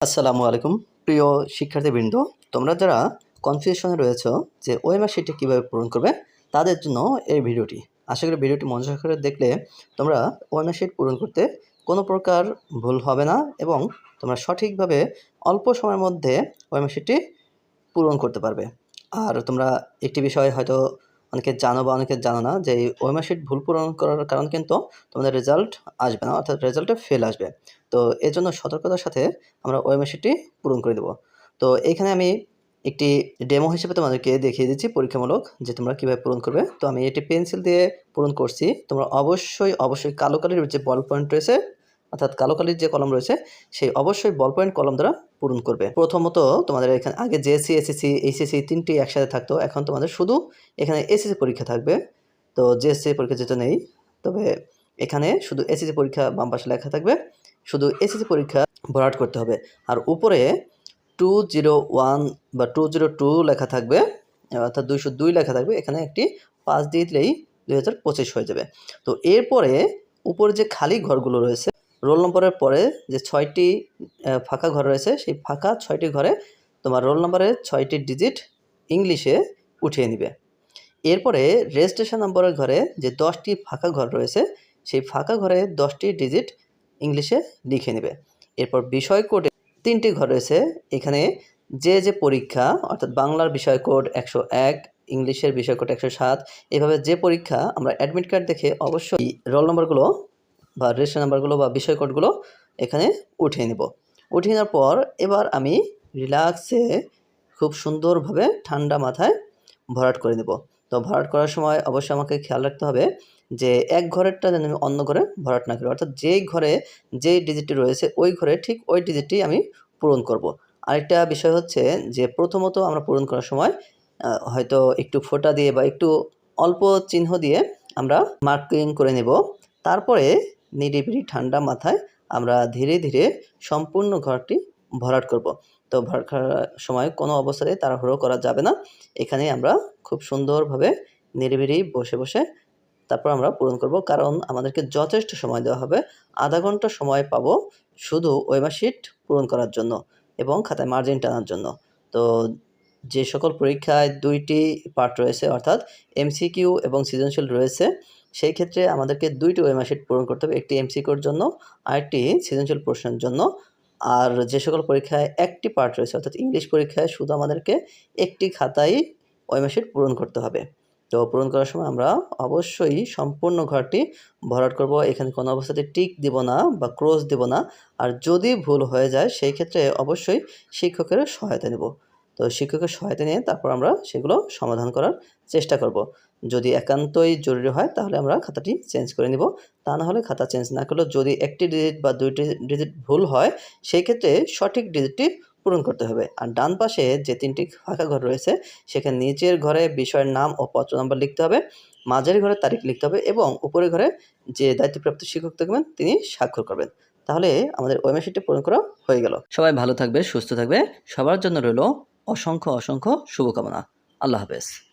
আসসালামু আলাইকুম। প্রিয় শিক্ষার্থীবৃন্দ, তোমরা যারা কনফিউশনে রয়েছে যে ওএমআর শিটটি কীভাবে পূরণ করবে, তাদের জন্য এই ভিডিওটি। আশা করি ভিডিওটি মনোযোগ করে দেখলে তোমরা ওএমআর শিট পূরণ করতে কোনো প্রকার ভুল হবে না এবং তোমরা সঠিকভাবে অল্প সময়ের মধ্যে ওএমআর শিটটি পূরণ করতে পারবে। আর তোমরা একটি বিষয় হয়তো অনেকে জানো বা অনেকে জানো না যে এই ওএমআর শিট ভুল পূরণ করার কারণ কিন্তু তোমাদের রেজাল্ট আসবে না, অর্থাৎ রেজাল্টে ফেল আসবে। তো এর জন্য সতর্কতার সাথে আমরা ওএমআর শিটটি পূরণ করে দেবো। তো এইখানে আমি একটি ডেমো হিসেবে তোমাদেরকে দেখিয়ে দিচ্ছি পরীক্ষামূলক যে তোমরা কীভাবে পূরণ করবে। তো আমি এটি পেন্সিল দিয়ে পূরণ করছি। তোমরা অবশ্যই অবশ্যই কালো কালির যে বল পয়েন্ট রয়েছে অর্থাৎ কালো কালির যে কলম রয়েছে, সেই অবশ্যই বল পয়েন্ট কলম দ্বারা পূরণ করবে। প্রথমত তোমাদের এখানে আগে জেএসসি এসএসসি এইচএসসি তিনটি একসাথে থাকতো, এখন তোমাদের শুধু এখানে এসএসসি পরীক্ষা থাকবে। তো জেএসসি পরীক্ষা যেটা নেই, তবে এখানে শুধু এসএসসি পরীক্ষা বাম পাশে লেখা থাকবে, শুধু এসএসসি পরীক্ষা ভরাট করতে হবে। আর উপরে টু জিরো ওয়ান বা টু জিরো টু লেখা থাকবে, অর্থাৎ দুইশো দুই লেখা থাকবে, এখানে একটি পাঁচ দিয়ে দিলেই দুই হাজার পঁচিশ হয়ে যাবে। তো এরপরে উপরে যে খালি ঘরগুলো রয়েছে রোল নম্বরের পরে যে ছয়টি ফাঁকা ঘর রয়েছে, সেই ফাঁকা ছয়টি ঘরে তোমার রোল নম্বরের ছয়টি ডিজিট ইংলিশে উঠিয়ে নিবে। এরপরে রেজিস্ট্রেশন নম্বরের ঘরে যে দশটি ফাঁকা ঘর রয়েছে, সেই ফাঁকা ঘরে দশটি ডিজিট ইংলিশে লিখে নেবে। এরপর বিষয় কোডে তিনটি ঘর রয়েছে, এখানে যে যে পরীক্ষা, অর্থাৎ বাংলার বিষয় কোড একশো এক, ইংলিশের বিষয় কোড একশো সাত, এভাবে যে পরীক্ষা আমরা অ্যাডমিট কার্ড দেখে অবশ্যই রোল নম্বরগুলো বা রেজিস্ট্রেশন নাম্বারগুলো বা বিষয় কোডগুলো এখানে উঠিয়ে নেব। উঠিয়ে নেওয়ার পর এবার আমি রিল্যাক্সে খুব সুন্দরভাবে ঠান্ডা মাথায় ভরাট করে নেব। তো ভরাট করার সময় অবশ্যই আমাকে খেয়াল রাখতে হবে যে এক ঘরেরটা যেন আমি অন্য ঘরে ভরাট না করি। অর্থাৎ যেই ঘরে যেই ডিজিটটি রয়েছে, ওই ঘরে ঠিক ওই ডিজিটটি আমি পূরণ করব। আরেকটা বিষয় হচ্ছে যে প্রথমত আমরা পূরণ করার সময় হয়তো একটু ফোঁটা দিয়ে বা একটু অল্প চিহ্ন দিয়ে আমরা মার্কিং করে নেব। তারপরে নিরিবিলি ঠান্ডা মাথায় আমরা ধীরে ধীরে সম্পূর্ণ ঘরটি ভরাট করব। তো ভরাট করার সময় কোনো অবস্থাতে তাড়াহুড়ো করা যাবে না। এখানে আমরা খুব সুন্দরভাবে নিরিবিলি বসে বসে তারপর আমরা পূরণ করব। কারণ আমাদেরকে যথেষ্ট সময় দেওয়া হবে। আধা ঘণ্টা সময় পাবো শুধু ওয়েবার শিট পূরণ করার জন্য এবং খাতায় মার্জিন টানার জন্য। তো যে সকল পরীক্ষায় দুইটি পার্ট রয়েছে, অর্থাৎ এমসিকিউ এবং সৃজনশীল রয়েছে, সেই ক্ষেত্রে আমাদেরকে দুইটি ওয়েমার শিট পূরণ করতে হবে, একটি এমসিকিউর জন্য, আরেকটি সৃজনশীল প্রশ্নের জন্য। আর যে সকল পরীক্ষায় একটি পার্ট রয়েছে, অর্থাৎ ইংলিশ পরীক্ষায় শুধু আমাদেরকে একটি খাতায় ওয়েমার শিট পূরণ করতে হবে। তো পূরণ করার সময় আমরা অবশ্যই সম্পূর্ণ ঘরটি ভরাট করব, এখানে কোনো অবস্থাতে টিক দিব না বা ক্রস দিব না। আর যদি ভুল হয়ে যায়, সেই ক্ষেত্রে অবশ্যই শিক্ষকের সহায়তা নেব। তো শিক্ষকের সহায়তা নিয়ে তারপর আমরা সেগুলো সমাধান করার চেষ্টা করব। যদি একান্তই জরুরি হয় তাহলে আমরা খাতাটি চেঞ্জ করে নিব। তা না হলে খাতা চেঞ্জ না করলেও যদি একটি ডিজিট বা দুইটি ডিজিট ভুল হয়, সেই ক্ষেত্রে সঠিক ডিজিটটি পূরণ করতে হবে। আর ডান পাশে যে তিনটি ফাঁকা ঘর রয়েছে, সেখানে নিচের ঘরে বিষয়ের নাম ও পত্র নম্বর লিখতে হবে, মাঝের ঘরে তারিখ লিখতে হবে এবং উপরের ঘরে যে দায়িত্বপ্রাপ্ত শিক্ষক থাকবেন তিনি স্বাক্ষর করবেন। তাহলে আমাদের ওয়েবসাইটটি পূরণ করা হয়ে গেল। সবাই ভালো থাকবে, সুস্থ থাকবে। সবার জন্য রইল অসংখ্য অসংখ্য শুভকামনা। আল্লাহ হাফেজ।